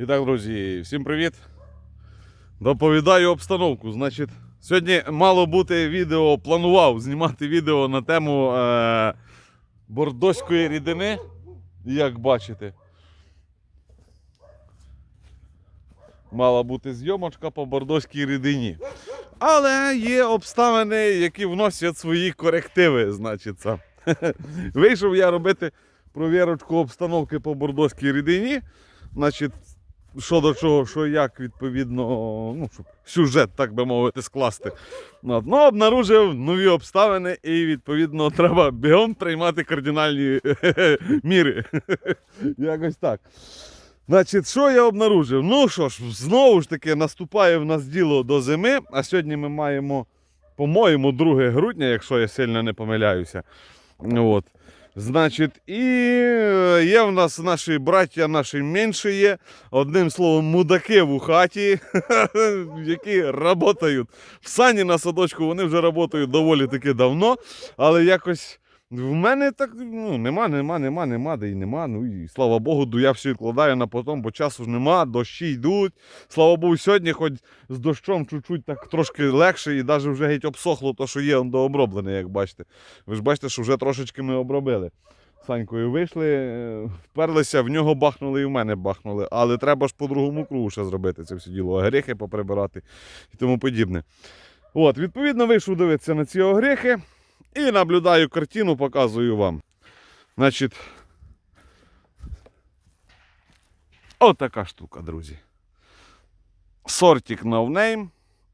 І так, друзі, всім привіт. Доповідаю обстановку. Значить, сьогодні мало бути відео, планував знімати відео на тему е- бордоської рідини, як бачите. Мала бути зйомочка по бордоській рідині. Але є обставини, які вносять свої корективи, значить. Вийшов я робити провірочку обстановки по бордоській рідині. Значить, що до чого, що як, відповідно, ну, щоб сюжет, так би мовити, скласти. От. Ну, обнаружив нові обставини, і відповідно треба бігом приймати кардинальні міри. Якось так. Значить, що я обнаружив? Ну що ж, знову ж таки, наступає в нас діло до зими, а сьогодні ми маємо, по-моєму, 2 грудня, якщо я сильно не помиляюся. От. Значить, і е, є в нас наші браття, наші менші є. Одним словом, мудаки в хаті, які працюють. В сані на садочку вони вже працюють доволі таки давно, але якось. В мене так ну, нема, нема, нема, нема, де й нема. Ну і слава Богу, я все відкладаю на потом, бо часу ж нема, дощі йдуть. Слава Богу, сьогодні хоч з дощом чуть-чуть так трошки легше і навіть вже геть обсохло то, що є, дооброблене, як бачите. Ви ж бачите, що вже трошечки ми обробили. Санькою вийшли, е, вперлися, в нього бахнули і в мене бахнули. Але треба ж по другому кругу ще зробити це все діло, огрехи поприбирати і тому подібне. От, відповідно, вийшов дивитися на ці огрехи і наблюдаю картину, показую вам. Значить, отака штука, друзі. Сортик no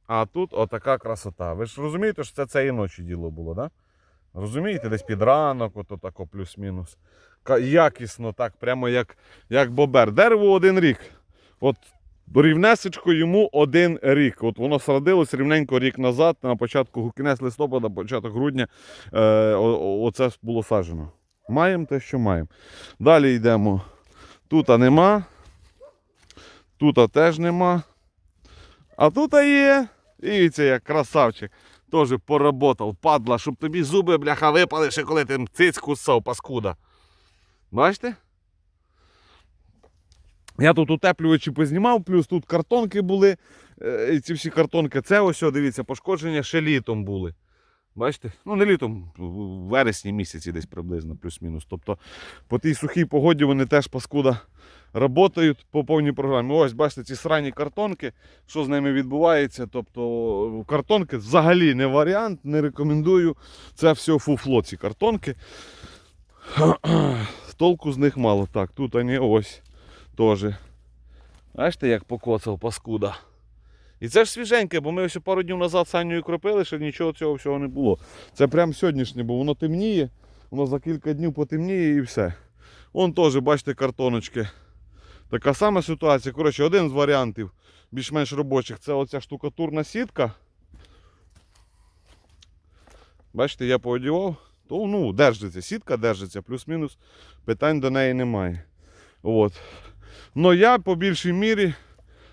а тут отака красота. Ви ж розумієте, що це цієї ночі діло було? Да? Розумієте, десь під ранок, ото тако плюс-мінус. Якісно, так, прямо як, як бобер. Дерево один рік. От рівнесечко йому один рік. От воно срадилось рівненько рік назад, на початку кінець листопада, початок грудня. Е, оце було саджено. Маємо те, що маємо. Далі йдемо. Тут нема. Тут теж нема. А тут є. І дивіться, як красавчик. Теж поработав, падла, щоб тобі зуби, бляха, випали, ще коли ти цицьку ссав, паскуда. Бачите? Я тут утеплювачі познімав, плюс тут картонки були. Е, ці всі картонки, це ось, дивіться, пошкодження ще літом були. Бачите? Ну, не літом, в вересні місяці десь приблизно, плюс-мінус. Тобто по тій сухій погоді вони теж паскуда працюють по повній програмі. Ось, бачите, ці срані картонки, що з ними відбувається. Тобто картонки взагалі не варіант, не рекомендую. Це все фуфло, ці картонки. Толку з них мало. Так, тут вони ось теж. Бачите, як покоцав паскуда. І це ж свіженьке, бо ми ось пару днів назад санню кропили, ще нічого цього всього не було. Це прям сьогоднішнє, бо воно темніє, воно за кілька днів потемніє і все. Вон теж, бачите, картоночки. Така сама ситуація. Коротше, один з варіантів більш-менш робочих це оця штукатурна сітка. Бачите, я поодівав, то ну, держиться, сітка держиться, плюс-мінус, питань до неї немає. От. Но я по більшій мірі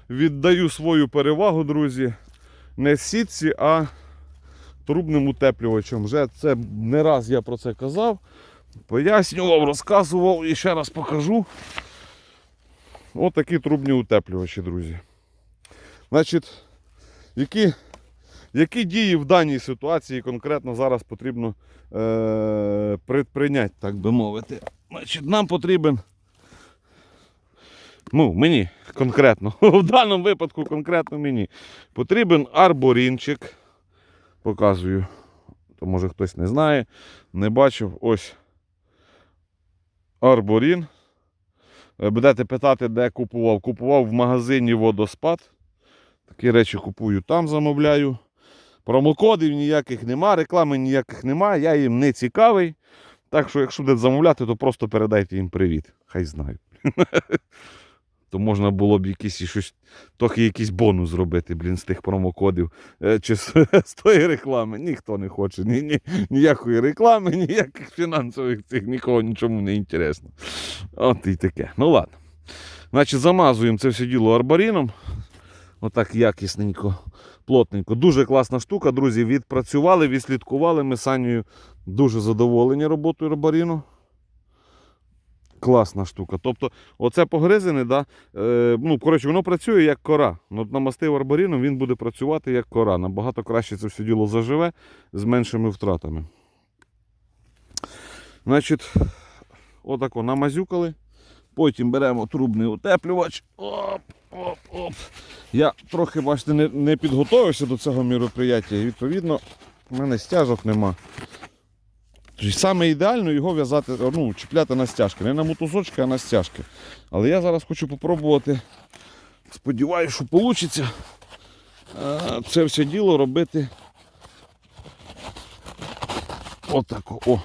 віддаю свою перевагу, друзі, не сітці, а трубним утеплювачам. Вже це не раз я про це казав, пояснював, розказував і ще раз покажу. Ось такі трубні утеплювачі, друзі. Значить, які, які дії в даній ситуації конкретно зараз потрібно е, предприйняти, так би мовити. Значить, нам потрібен ну, мені конкретно, в даному випадку конкретно мені потрібен арборінчик. Показую. То може хтось не знає, не бачив. Ось арборін. Е, Будете питати, де купував. Купував в магазині водоспад. Такі речі купую там, замовляю. Промокодів ніяких нема, реклами ніяких нема, я їм не цікавий. Так що, якщо будете замовляти, то просто передайте їм привіт. Хай знають. То можна було б якийсь і щось, трохи якийсь бонус зробити, блін, з тих промокодів е, чи з, з тої реклами. Ніхто не хоче ні, ні, ніякої реклами, ніяких фінансових цих, нікого нічому не інтересно. От і таке. Ну ладно. Значить, замазуємо це все діло арбаріном. Отак якісненько, плотненько. Дуже класна штука, друзі. Відпрацювали, відслідкували. Ми з Санєю дуже задоволені роботою арбаріну. Класна штука. Тобто, оце погризене, да, е, ну, коротше, воно працює як кора. Ну, намастив арборіном, він буде працювати як кора. Набагато краще це все діло заживе з меншими втратами. Значить, отако намазюкали. Потім беремо трубний утеплювач. Оп, оп, оп. Я трохи, бачите, не, не підготувався до цього міроприяття. І відповідно, в мене стяжок нема. Тобто Саме ідеально його в'язати, ну, чіпляти на стяжки. Не на мотузочки, а на стяжки. Але я зараз хочу попробувати. Сподіваюся, що вийде це все діло робити. Отако. О.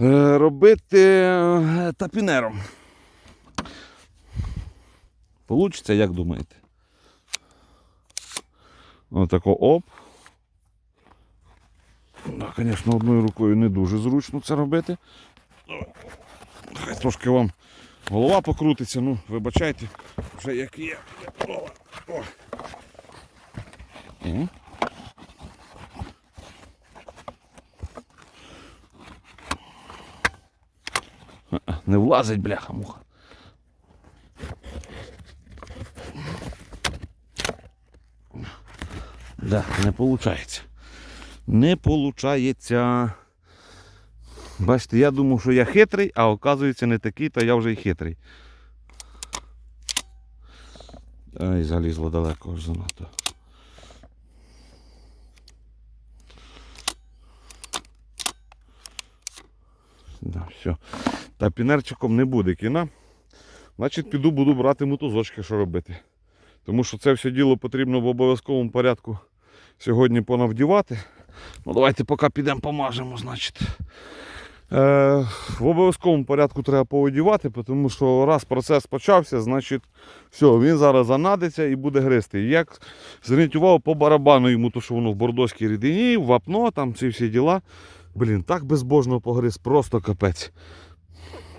Е, Робити е, тапінером. Получиться, як думаєте? Отако оп. Да, звісно, одною рукою не дуже зручно це робити. Хай трошки вам голова покрутиться, ну, вибачайте, вже як є. О. Не влазить, бляха-муха. Да, не виходить. Не получається. Бачите, я думав, що я хитрий, а оказується не такий, то я вже й хитрий. Ай, залізло далеко аж занадто. Да, все. Та пінерчиком не буде кіна. Значить, піду буду брати мотузочки, що робити. Тому що це все діло потрібно в обов'язковому порядку сьогодні понавдівати. Ну, давайте поки підемо помажемо, значить. Е, в обов'язковому порядку треба повидівати, тому що раз процес почався, значить, все, він зараз занадиться і буде гристи. Як зверніть увагу по барабану йому, то що воно в бордоській рідині, вапно, там ці всі діла. Блін, так безбожно погриз, просто капець.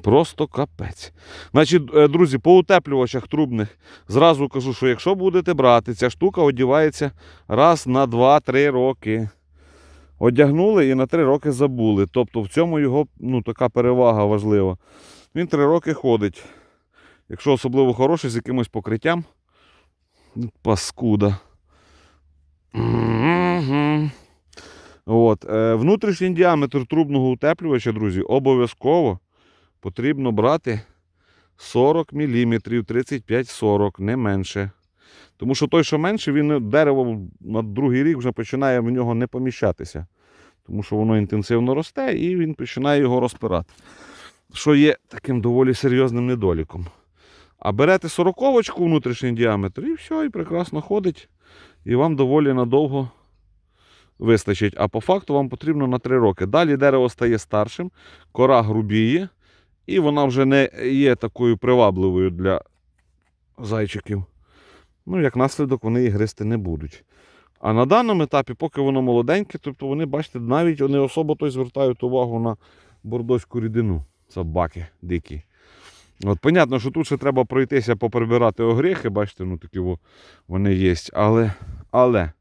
Просто капець. Значить, е, друзі, по утеплювачах трубних зразу кажу, що якщо будете брати, ця штука одівається раз на 2-3 роки. Одягнули і на 3 роки забули. Тобто в цьому його ну, така перевага важлива. Він 3 роки ходить. Якщо особливо хороший з якимось покриттям. Паскуда. От. Е, внутрішній діаметр трубного утеплювача, друзі, обов'язково потрібно брати 40 мм, 35-40, не менше. Тому що той, що менше, він дерево на другий рік вже починає в нього не поміщатися. Тому що воно інтенсивно росте і він починає його розпирати. Що є таким доволі серйозним недоліком. А берете сороковочку внутрішній діаметр і все, і прекрасно ходить. І вам доволі надовго вистачить. А по факту вам потрібно на 3 роки. Далі дерево стає старшим, кора грубіє, і вона вже не є такою привабливою для зайчиків. Ну, як наслідок, вони і гристи не будуть. А на даному етапі, поки воно молоденьке, тобто вони, бачите, навіть не особо той звертають увагу на бордоську рідину. Собаки дикі. От, понятно, що тут ще треба пройтися, поприбирати огріхи, бачите, ну такі вони є. Але, але,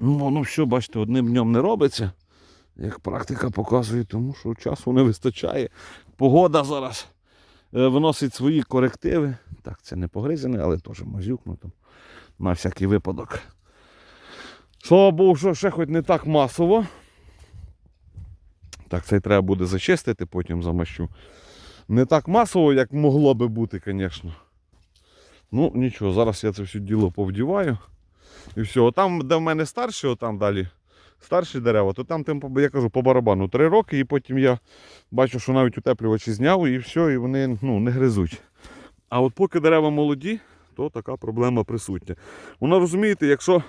ну, ну все, бачите, одним днем не робиться, як практика показує, тому що часу не вистачає. Погода зараз е, вносить свої корективи. Так, це не погризене, але теж мазюкну там на всякий випадок. Слава Богу, що ще хоч не так масово. Так, цей треба буде зачистити, потім замащу. Не так масово, як могло би бути, звісно. Ну, нічого, зараз я це все діло повдіваю. І все. Отам, де в мене старші, отам далі старші дерева, то там, тим, я кажу, по барабану 3 роки, і потім я бачу, що навіть утеплювачі зняв, і все, і вони ну, не гризуть. А от поки дерева молоді, то така проблема присутня. Воно розумієте, якщо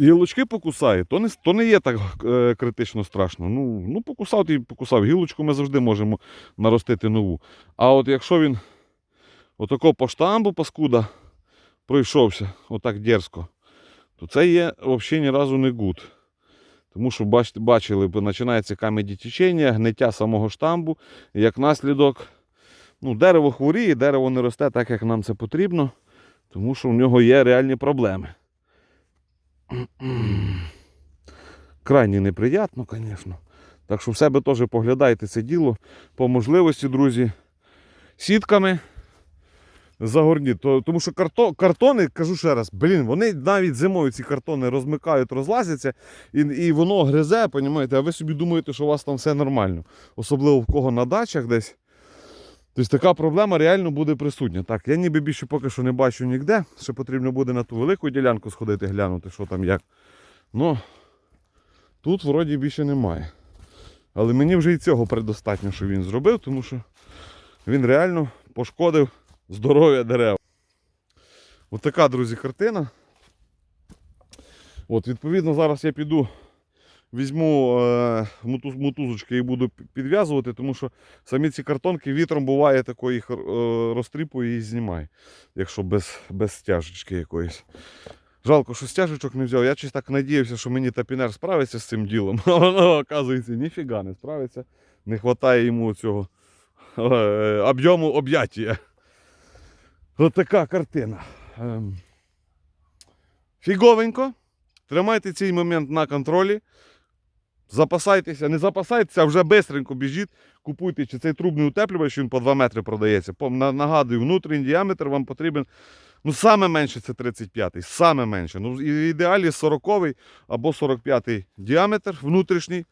гілочки покусає, то не, то не є так е, критично страшно. Ну, ну покусав ти покусав. Гілочку ми завжди можемо наростити нову. А от якщо він отако по штамбу паскуда пройшовся, отак дерзко, то це є взагалі ні разу не гуд. Тому що бачили, починається камеді течення, гниття самого штамбу, і як наслідок. Ну, дерево хворіє, дерево не росте так, як нам це потрібно, тому що в нього є реальні проблеми. Крайні неприємно, звісно. Так що в себе теж поглядайте це діло по можливості, друзі. Сітками загорніть. Тому що карто, картони, кажу ще раз, блін, вони навіть зимою ці картони розмикають, розлазяться, і, і воно гризе, понімаєте, а ви собі думаєте, що у вас там все нормально. Особливо в кого на дачах десь. Тобто така проблема реально буде присутня. Так, я ніби більше поки що не бачу ніде. Ще потрібно буде на ту велику ділянку сходити, глянути, що там як. Ну, тут вроді більше немає. Але мені вже і цього предостатньо, що він зробив, тому що він реально пошкодив здоров'я дерев. От друзі, картина. От, відповідно, зараз я піду, візьму е, мотузочки і буду підв'язувати, тому що самі ці картонки вітром буває тако їх е, розтріпує і знімає, якщо без, без стяжечки якоїсь. Жалко, що стяжечок не взяв. Я щось так надіявся, що мені тапінер справиться з цим ділом. А воно, оказується, ніфіга не справиться. Не вистачає йому цього е, об'єму об'яття. Ось така картина. Ем. Фіговенько. Тримайте цей момент на контролі. Запасайтеся, не запасайтеся, а вже бистренько біжіть, купуйте чи цей трубний утеплювач, він по 2 метри продається. Нагадую, внутрішній діаметр вам потрібен. Ну, саме менше це 35-й, саме менше. Ну, в ідеалі 40-й або 45-й діаметр внутрішній.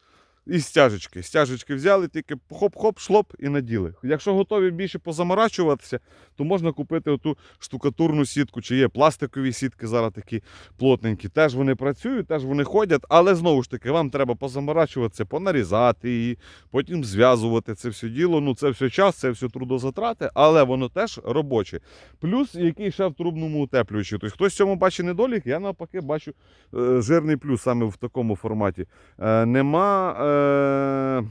І стяжечки. Стяжечки взяли, тільки хоп-хоп, шлоп і наділи. Якщо готові більше позаморачуватися, то можна купити оту штукатурну сітку, чи є пластикові сітки зараз такі плотненькі. Теж вони працюють, теж вони ходять, але знову ж таки, вам треба позаморачуватися, понарізати її, потім зв'язувати це все діло. Ну, це все час, це все трудозатрати, але воно теж робоче. Плюс який ще в трубному утеплюючі. Тобто хтось в цьому бачить недолік, я навпаки бачу е, жирний плюс саме в такому форматі. Е, нема е,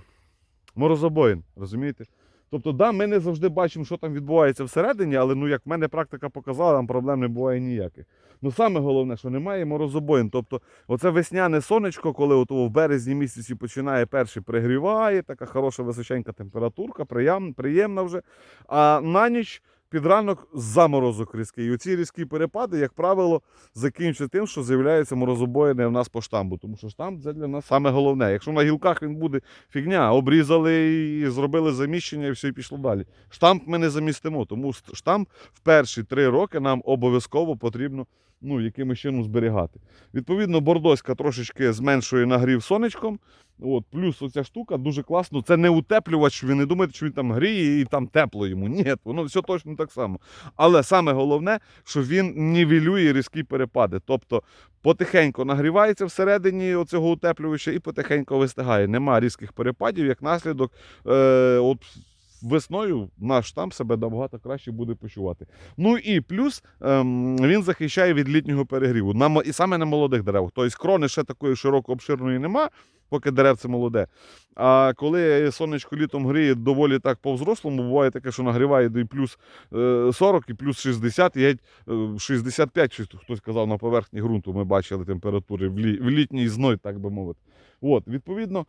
морозобоїн, розумієте? Тобто, да, ми не завжди бачимо, що там відбувається всередині, але ну, як в мене практика показала, там проблем не буває ніяких. Ну саме головне, що немає морозобоїн. Тобто, оце весняне сонечко, коли от в березні місяці починає перший пригріває, така хороша височенька температурка, приєм, приємна вже. А на ніч під ранок заморозок різкий. І оці різкі перепади, як правило, закінчують тим, що з'являються морозобоїни в нас по штамбу. Тому що штамб це для нас саме головне. Якщо на гілках він буде фігня, обрізали і зробили заміщення, і все і пішло далі. Штамп ми не замістимо, тому штамп в перші три роки нам обов'язково потрібно ну, якимось чином зберігати. Відповідно, бордоська трошечки зменшує нагрів сонечком. От, плюс оця штука дуже класно. Це не утеплювач, ви не думаєте, що він там гріє і там тепло йому. Ні, воно все точно так само. Але саме головне, що він нівелює різкі перепади. Тобто потихеньку нагрівається всередині оцього утеплювача і потихеньку вистигає. Нема різких перепадів, як наслідок. Е, от Весною наш штамп себе набагато краще буде почувати. Ну і плюс ем, він захищає від літнього перегріву. На, і саме на молодих деревах. Тобто крони ще такої широко обширної нема, поки деревце молоде. А коли сонечко літом гріє доволі так по-взрослому, буває таке, що нагріває і плюс е, 40, і плюс 60, і геть е, 65, чи хтось казав, на поверхні ґрунту ми бачили температури в, літній зной, так би мовити. От, відповідно, е,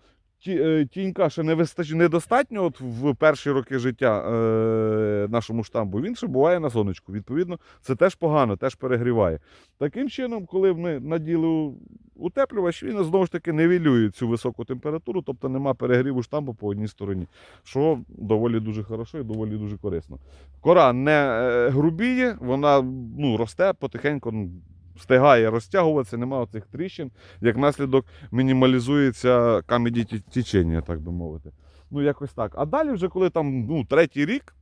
тінька ще не вистач... недостатньо от в перші роки життя е, нашому штамбу. Він ще буває на сонечку. Відповідно, це теж погано, теж перегріває. Таким чином, коли ми наділи утеплювач, він знову ж таки нивелює цю високу температуру, тобто нема перегріву штампу по одній стороні, що доволі дуже хорошо і доволі дуже корисно. Кора не е, грубіє, вона ну, росте потихеньку. Встигає розтягуватися, немає цих тріщин, як наслідок мінімалізується камеді тічення, так би мовити. Ну, якось так. А далі, вже коли там ну, третій рік,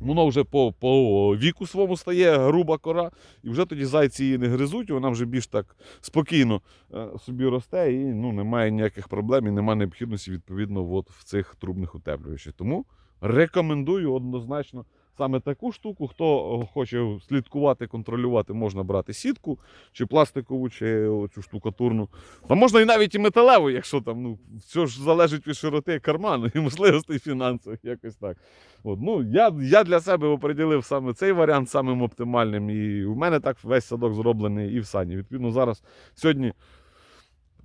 воно вже по, по віку своєму стає груба кора, і вже тоді зайці її не гризуть, вона вже більш так спокійно е, собі росте і ну, немає ніяких проблем і немає необхідності відповідно от в цих трубних утеплювачах. Тому рекомендую однозначно саме таку штуку. Хто хоче слідкувати, контролювати, можна брати сітку, чи пластикову, чи цю штукатурну. Та можна і навіть і металеву, якщо там, ну, все ж залежить від широти карману і можливостей фінансових, якось так. От, ну, я, я для себе оприділив саме цей варіант самим оптимальним. І у мене так весь садок зроблений і в сані. Відповідно, зараз сьогодні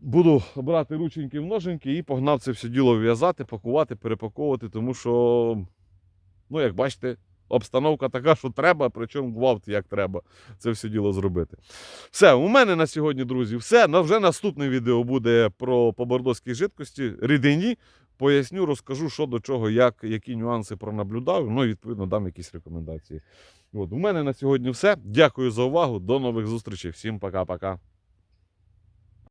буду брати рученьки в ноженьки і погнав це все діло в'язати, пакувати, перепаковувати, тому що, ну, як бачите, обстановка така, що треба, причому гвалт як треба це все діло зробити. Все, у мене на сьогодні, друзі, все. На вже наступне відео буде про побордоські жидкості, рідині. Поясню, розкажу, що до чого, як, які нюанси пронаблюдав. Ну і відповідно дам якісь рекомендації. От, у мене на сьогодні все. Дякую за увагу. До нових зустрічей. Всім пока-пока.